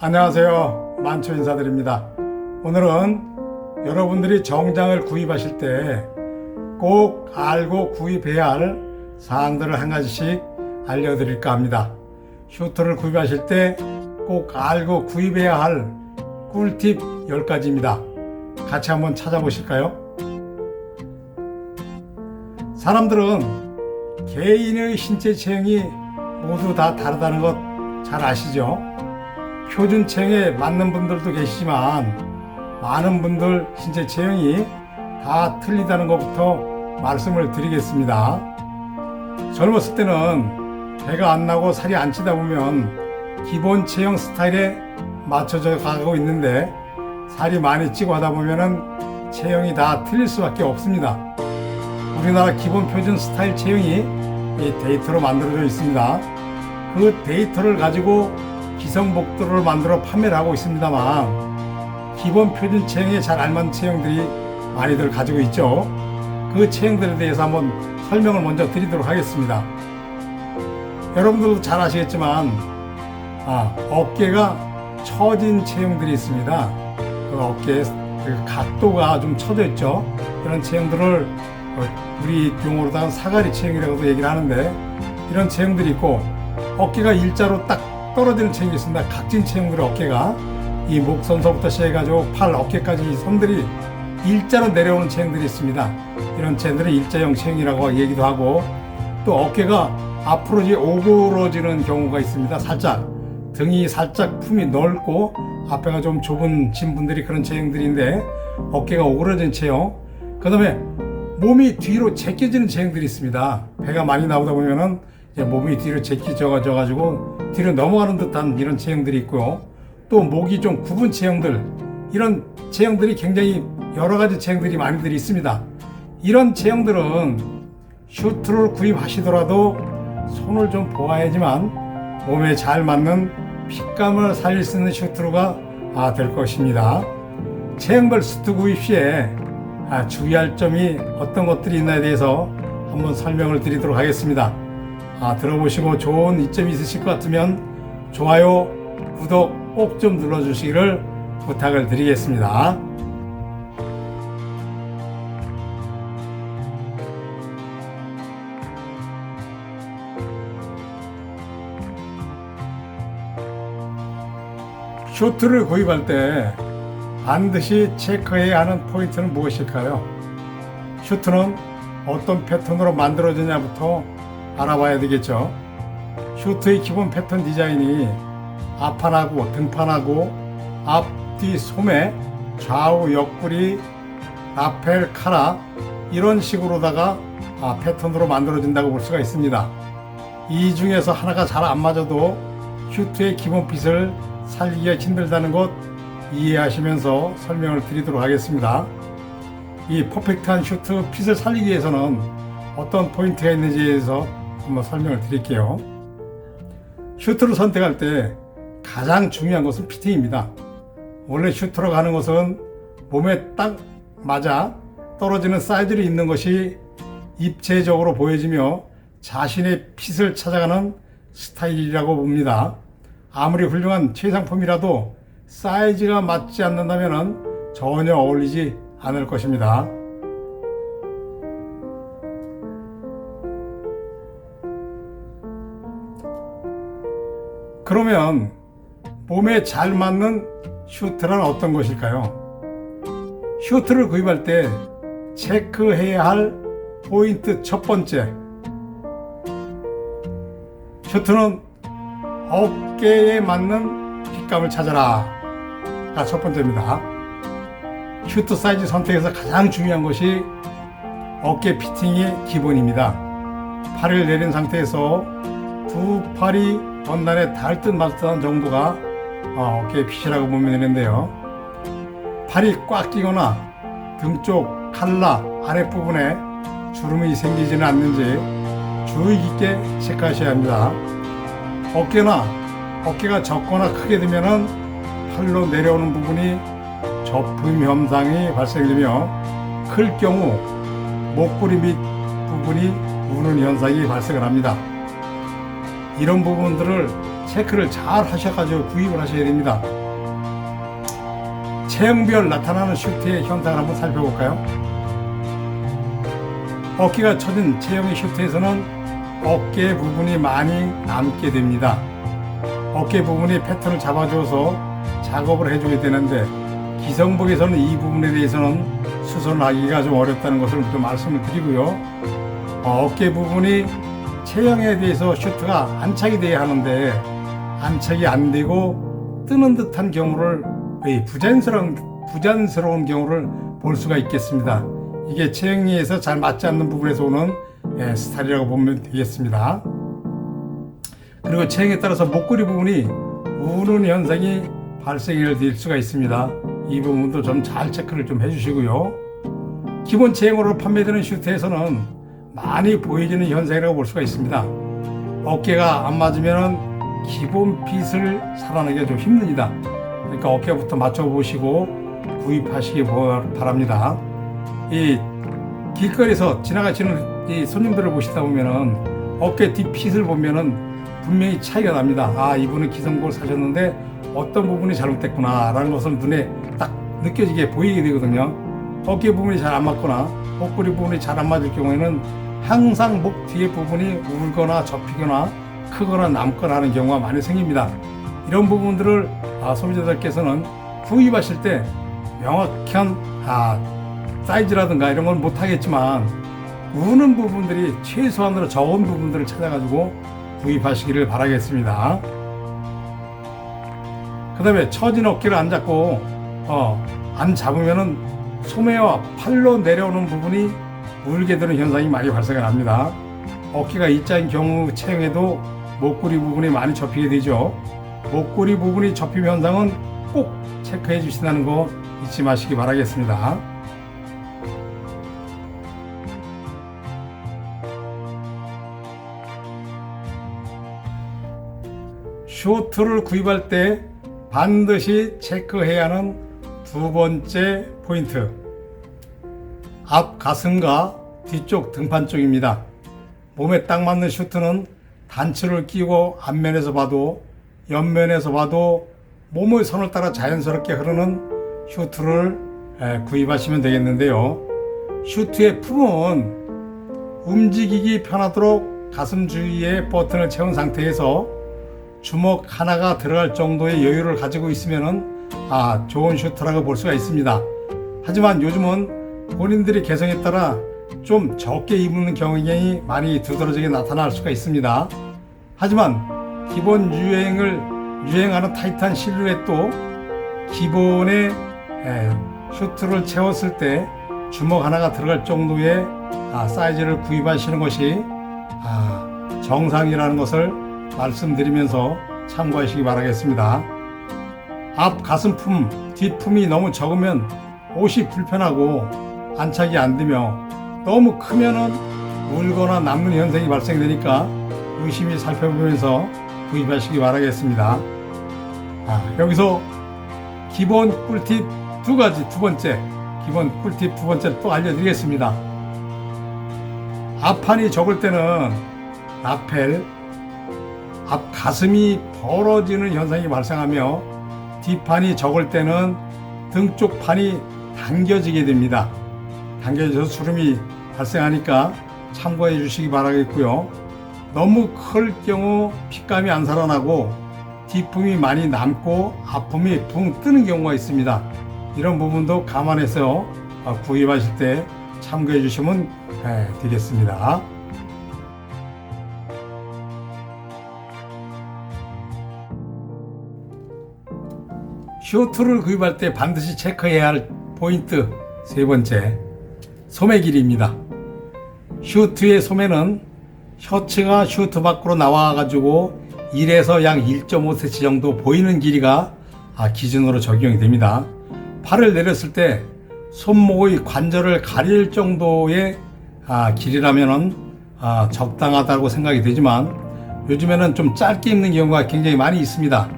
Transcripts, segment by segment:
안녕하세요. 만초 인사드립니다. 오늘은 여러분들이 정장을 구입하실 때 꼭 알고 구입해야 할 사항들을 한 가지씩 알려드릴까 합니다. 슈트를 구입하실 때 꼭 알고 구입해야 할 꿀팁 10가지입니다. 같이 한번 찾아보실까요? 사람들은 개인의 신체 체형이 모두 다 다르다는 것 잘 아시죠? 표준 체형에 맞는 분들도 계시지만 많은 분들 신체 체형이 다 틀리다는 것부터 말씀을 드리겠습니다. 젊었을 때는 배가 안 나고 살이 안 찌다 보면 기본 체형 스타일에 맞춰져 가고 있는데 살이 많이 찌고 하다 보면은 체형이 다 틀릴 수밖에 없습니다. 우리나라 기본 표준 스타일 체형이 이 데이터로 만들어져 있습니다. 그 데이터를 가지고 기성복도를 만들어 판매를 하고 있습니다만 기본 표준 체형에 잘 알맞는 체형들이 많이들 가지고 있죠. 그 체형들에 대해서 한번 설명을 먼저 드리도록 하겠습니다. 여러분들도 잘 아시겠지만 아, 어깨가 처진 체형들이 있습니다. 그 어깨 그 각도가 좀 처져 있죠. 이런 체형들을 어, 우리 용어로다가 사가리 체형이라고도 얘기를 하는데 이런 체형들이 있고 어깨가 일자로 딱 떨어지는 체형이 있습니다. 각진 체형들의 어깨가 이 목선서부터 시작해가지고 팔 어깨까지 이 선들이 일자로 내려오는 체형들이 있습니다. 이런 체형들은 일자형 체형이라고 얘기도 하고 또 어깨가 앞으로 오그러지는 경우가 있습니다. 살짝 등이 살짝 품이 넓고 앞에가 좀 좁은 진 분들이 그런 체형들인데 어깨가 오그러진 체형. 그 다음에 몸이 뒤로 제껴지는 체형들이 있습니다. 배가 많이 나오다 보면은 몸이 뒤로 제껴져 가지고 뒤로 넘어가는 듯한 이런 체형들이 있고요. 또 목이 좀 굽은 체형들 이런 체형들이 굉장히 여러 가지 체형들이 많이들 있습니다. 이런 체형들은 슈트를 구입하시더라도 손을 좀 보아야지만 몸에 잘 맞는 핏감을 살릴 수 있는 슈트가 아, 될 것입니다. 체형별 슈트 구입 시에 아, 주의할 점이 어떤 것들이 있나에 대해서 한번 설명을 드리도록 하겠습니다. 아, 들어보시고 좋은 이점이 있으실 것 같으면 좋아요, 구독 꼭 좀 눌러주시기를 부탁을 드리겠습니다. 슈트를 구입할 때 반드시 체크해야 하는 포인트는 무엇일까요? 슈트는 어떤 패턴으로 만들어지냐부터 알아봐야 되겠죠. 슈트의 기본 패턴 디자인이 앞판하고 등판하고 앞뒤 소매 좌우 옆구리 라펠 카라 이런 식으로다가 아, 패턴으로 만들어진다고 볼 수가 있습니다. 이 중에서 하나가 잘 안 맞아도 슈트의 기본 핏을 살리기가 힘들다는 것 이해하시면서 설명을 드리도록 하겠습니다. 이 퍼펙트한 슈트 핏을 살리기 위해서는 어떤 포인트가 있는지에 대해서 한번 설명을 드릴게요. 슈트를 선택할 때 가장 중요한 것은 피팅입니다. 원래 슈트로 가는 것은 몸에 딱 맞아 떨어지는 사이즈를 입는 것이 입체적으로 보여지며 자신의 핏을 찾아가는 스타일이라고 봅니다. 아무리 훌륭한 최상품이라도 사이즈가 맞지 않는다면 전혀 어울리지 않을 것입니다. 그러면 몸에 잘 맞는 슈트란 어떤 것일까요? 슈트를 구입할 때 체크해야 할 포인트 첫 번째. 슈트는 어깨에 맞는 핏감을 찾아라. 가 첫 번째입니다. 슈트 사이즈 선택에서 가장 중요한 것이 어깨 피팅이 기본입니다. 팔을 내린 상태에서 두 팔이 원단에 닿을 듯 말 듯한 정도가 어, 어깨 핏이라고 보면 되는데요. 팔이 꽉 끼거나 등 쪽 칼라 아랫부분에 주름이 생기지는 않는지 주의 깊게 체크하셔야 합니다. 어깨나 어깨가 적거나 크게 되면은 팔로 내려오는 부분이 접음 현상이 발생되며 클 경우 목구리 밑 부분이 우는 현상이 발생을 합니다. 이런 부분들을 체크를 잘 하셔가지고 구입을 하셔야 됩니다. 체형별 나타나는 슈트의 현상을 한번 살펴볼까요? 어깨가 처진 체형의 슈트에서는 어깨 부분이 많이 남게 됩니다. 어깨 부분이 패턴을 잡아줘서 작업을 해줘야 되는데 기성복에서는 이 부분에 대해서는 수선하기가 좀 어렵다는 것을 좀 말씀을 드리고요. 어, 어깨 부분이 체형에 대해서 슈트가 안착이 돼야 하는데 안착이 안 되고 뜨는 듯한 경우를 거의 부자연스러운 부자연스러운 경우를 볼 수가 있겠습니다. 이게 체형에서 잘 맞지 않는 부분에서 오는 예, 스타일이라고 보면 되겠습니다. 그리고 체형에 따라서 목걸이 부분이 우는 현상이 발생이 될 수가 있습니다. 이 부분도 좀 잘 체크를 좀 해주시고요. 기본 체형으로 판매되는 슈트에서는 많이 보여지는 현상이라고 볼 수가 있습니다. 어깨가 안 맞으면 기본 핏을 살아내기가 좀 힘듭니다. 그러니까 어깨부터 맞춰보시고 구입하시기 바랍니다. 이 길거리에서 지나가시는 이 손님들을 보시다 보면은 어깨 뒷핏을 보면은 분명히 차이가 납니다. 아 이분은 기성복을 사셨는데 어떤 부분이 잘못됐구나라는 것을 눈에 딱 느껴지게 보이게 되거든요. 어깨 부분이 잘 안 맞거나 목걸이 부분이 잘 안 맞을 경우에는 항상 목 뒤에 부분이 울거나 접히거나 크거나 남거나 하는 경우가 많이 생깁니다. 이런 부분들을 아, 소비자들께서는 구입하실 때 명확한 아, 사이즈라든가 이런 건 못하겠지만 우는 부분들이 최소한으로 적은 부분들을 찾아가지고 구입하시기를 바라겠습니다. 그 다음에 처진 어깨를 안 잡고 어, 안 잡으면은 소매와 팔로 내려오는 부분이 울게 되는 현상이 많이 발생을 합니다. 어깨가 E자인 경우 체형에도 목걸이 부분이 많이 접히게 되죠. 목걸이 부분이 접힘 현상은 꼭 체크해 주신다는 거 잊지 마시기 바라겠습니다. 쇼트를 구입할 때 반드시 체크해야 하는 두 번째 포인트. 앞 가슴과 뒤쪽 등판 쪽입니다. 몸에 딱 맞는 슈트는 단추를 끼고 앞면에서 봐도 옆면에서 봐도 몸의 선을 따라 자연스럽게 흐르는 슈트를 에, 구입하시면 되겠는데요. 슈트의 품은 움직이기 편하도록 가슴 주위에 버튼을 채운 상태에서 주먹 하나가 들어갈 정도의 여유를 가지고 있으면은 아 좋은 슈트라고 볼 수가 있습니다. 하지만 요즘은 본인들의 개성에 따라 좀 적게 입는 경향이 많이 두드러지게 나타날 수가 있습니다. 하지만 기본 유행을 유행하는 타이트한 실루엣도 기본의 에, 슈트를 채웠을 때 주먹 하나가 들어갈 정도의 아, 사이즈를 구입하시는 것이 아, 정상이라는 것을 말씀드리면서 참고하시기 바라겠습니다. 앞 가슴품, 뒷품이 너무 적으면 옷이 불편하고 안착이 안 되며 너무 크면은 울거나 남는 현상이 발생되니까 유심히 살펴보면서 구입하시기 바라겠습니다. 아, 여기서 기본 꿀팁 두 가지, 두 번째, 기본 꿀팁 두 번째 또 알려드리겠습니다. 앞판이 적을 때는 라펠, 앞 가슴이 벌어지는 현상이 발생하며 뒷판이 적을 때는 등 쪽 판이 당겨지게 됩니다. 당겨져서 주름이 발생하니까 참고해 주시기 바라겠고요. 너무 클 경우 핏감이 안 살아나고 뒷품이 많이 남고 앞품이 붕 뜨는 경우가 있습니다. 이런 부분도 감안해서 어, 구입하실 때 참고해 주시면 예, 되겠습니다. 슈트를 구입할 때 반드시 체크해야 할 포인트 세 번째 소매 길이입니다. 슈트의 소매는 셔츠가 슈트 밖으로 나와 가지고 1에서 약 1.5cm 정도 보이는 길이가 아, 기준으로 적용이 됩니다. 팔을 내렸을 때 손목의 관절을 가릴 정도의 아, 길이라면은 아, 적당하다고 생각이 되지만 요즘에는 좀 짧게 입는 경우가 굉장히 많이 있습니다.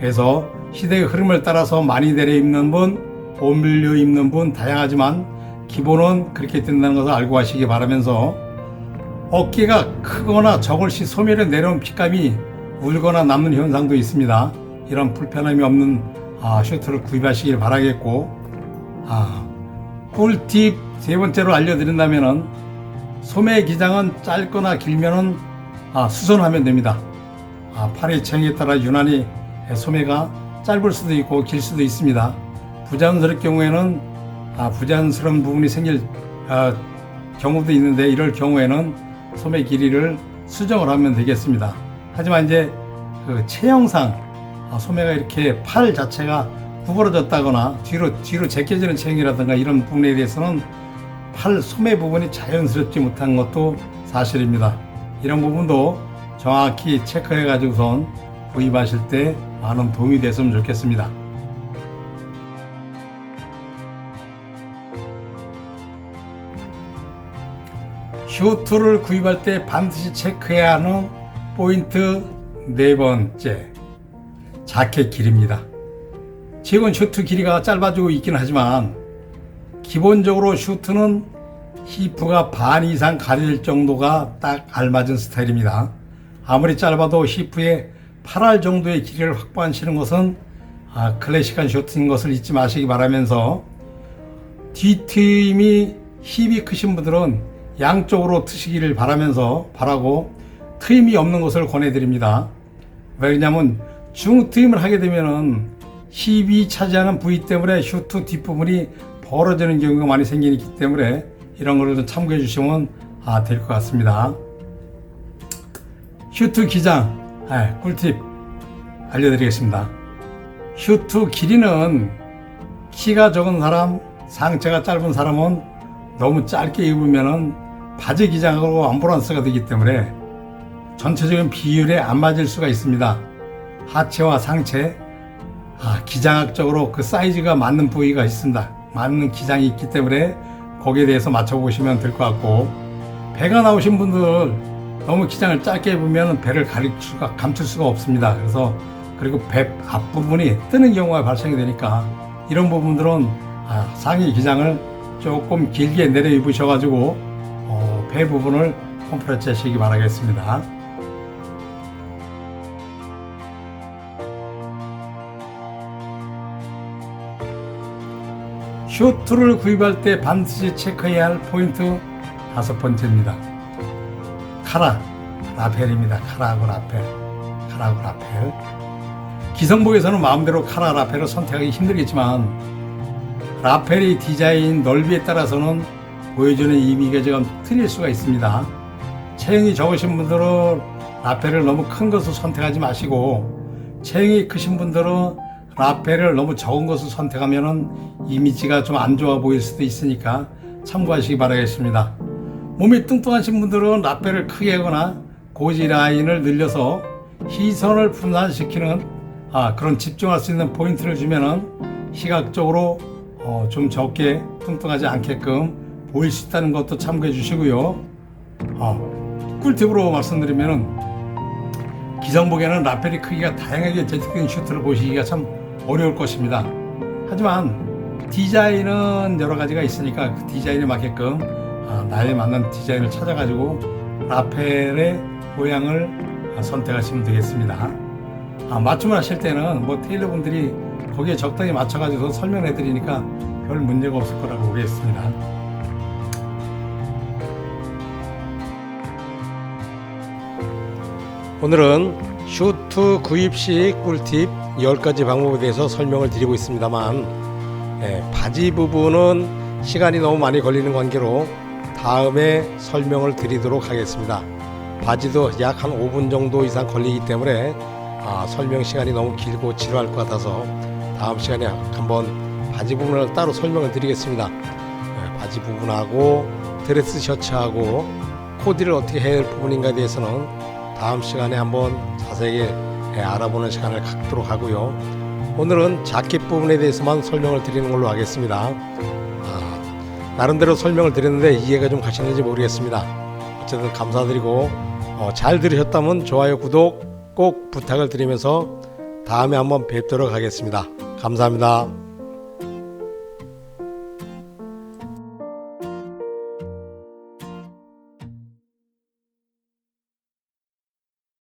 그래서 시대의 흐름을 따라서 많이 내려 입는 분, 오밀려 입는 분 다양하지만 기본은 그렇게 된다는 것을 알고 가시기 바라면서 어깨가 크거나 적을 시 소매를 내려온 핏감이 울거나 남는 현상도 있습니다. 이런 불편함이 없는 아, 슈트를 구입하시길 바라겠고 아, 꿀팁 세 번째로 알려드린다면은 소매 기장은 짧거나 길면은 아, 수선하면 됩니다. 아, 팔의 체형에 따라 유난히 소매가 짧을 수도 있고 길 수도 있습니다. 부자연스러울 경우에는 아, 부자연스러운 부분이 생길 아, 경우도 있는데 이럴 경우에는 소매 길이를 수정을 하면 되겠습니다. 하지만 이제 그 체형상 아, 소매가 이렇게 팔 자체가 구부러졌다거나 뒤로 뒤로 제껴지는 체형이라든가 이런 부분에 대해서는 팔 소매 부분이 자연스럽지 못한 것도 사실입니다. 이런 부분도 정확히 체크해 가지고선 구입하실 때 많은 도움이 됐으면 좋겠습니다. 슈트를 구입할 때 반드시 체크해야 하는 포인트 네 번째 자켓 길입니다. 지금 슈트 길이가 짧아지고 있긴 하지만 기본적으로 슈트는 히프가 반 이상 가릴 정도가 딱 알맞은 스타일입니다. 아무리 짧아도 히프의 8알 정도의 길이를 확보하시는 것은 아, 클래식한 슈트인 것을 잊지 마시기 바라면서 뒤트임이 힙이 크신 분들은 양쪽으로 트시기를 바라면서 바라고 트임이 없는 것을 권해드립니다. 왜냐하면 중 트임을 하게 되면은 힙이 차지하는 부위 때문에 슈트 뒷부분이 벌어지는 경우가 많이 생기기 때문에 이런 거를 좀 참고해 주시면 아, 될 것 같습니다. 슈트 기장, 아, 꿀팁 알려드리겠습니다. 슈트 길이는 키가 적은 사람, 상체가 짧은 사람은 너무 짧게 입으면은 바지 기장하고 암브란스가 되기 때문에 전체적인 비율에 안 맞을 수가 있습니다. 하체와 상체, 아, 기장학적으로 그 사이즈가 맞는 부위가 있습니다. 맞는 기장이 있기 때문에 거기에 대해서 맞춰보시면 될 것 같고 배가 나오신 분들 너무 기장을 짧게 입으면 배를 가릴 수가 감출 수가 없습니다. 그래서 그리고 배 앞부분이 뜨는 경우가 발생이 되니까 이런 부분들은 아, 상의 기장을 조금 길게 내려 입으셔가지고 어, 배 부분을 컴프레스 하시기 바라겠습니다. 슈트를 구입할 때 반드시 체크해야 할 포인트 다섯 번째입니다. 카라, 라펠입니다. 카라하고 라펠, 카라하고 라펠. 기성복에서는 마음대로 카라, 라펠을 선택하기 힘들겠지만 라펠의 디자인 넓이에 따라서는 보여주는 이미가 조금 틀릴 수가 있습니다. 체형이 적으신 분들은 라펠을 너무 큰 것을 선택하지 마시고 체형이 크신 분들은 라펠을 너무 적은 것을 선택하면 이미지가 좀 안 좋아 보일 수도 있으니까 참고하시기 바라겠습니다. 몸이 뚱뚱하신 분들은 라펠을 크게 하거나 고지 라인을 늘려서 시선을 분산시키는 아, 그런 집중할 수 있는 포인트를 주면은 시각적으로 어, 좀 적게 뚱뚱하지 않게끔 보일 수 있다는 것도 참고해 주시고요. 어, 꿀팁으로 말씀드리면은 기성복에는 라펠의 크기가 다양하게 제작된 슈트를 보시기가 참 어려울 것입니다. 하지만 디자인은 여러 가지가 있으니까 그 디자인에 맞게끔 아, 나에 맞는 디자인을 찾아가지고 라펠의 모양을 아, 선택하시면 되겠습니다. 아, 맞춤을 하실 때는 뭐 테일러분들이 거기에 적당히 맞춰가지고 설명해 드리니까 별 문제가 없을 거라고 보겠습니다. 오늘은 슈트 구입 시 꿀팁 10가지 방법에 대해서 설명을 드리고 있습니다만 예, 바지 부분은 시간이 너무 많이 걸리는 관계로 다음에 설명을 드리도록 하겠습니다. 바지도 약 한 5분 정도 이상 걸리기 때문에 아, 설명 시간이 너무 길고 지루할 것 같아서 다음 시간에 한번 바지 부분을 따로 설명을 드리겠습니다. 예, 바지 부분하고 드레스 셔츠하고 코디를 어떻게 해야 할 부분인가에 대해서는 다음 시간에 한번 자세히 예, 알아보는 시간을 갖도록 하고요. 오늘은 자켓 부분에 대해서만 설명을 드리는 걸로 하겠습니다. 아, 나름대로 설명을 드렸는데 이해가 좀 가시는지 모르겠습니다. 어쨌든 감사드리고 어, 잘 들으셨다면 좋아요, 구독 꼭 부탁을 드리면서 다음에 한번 뵙도록 하겠습니다. 감사합니다.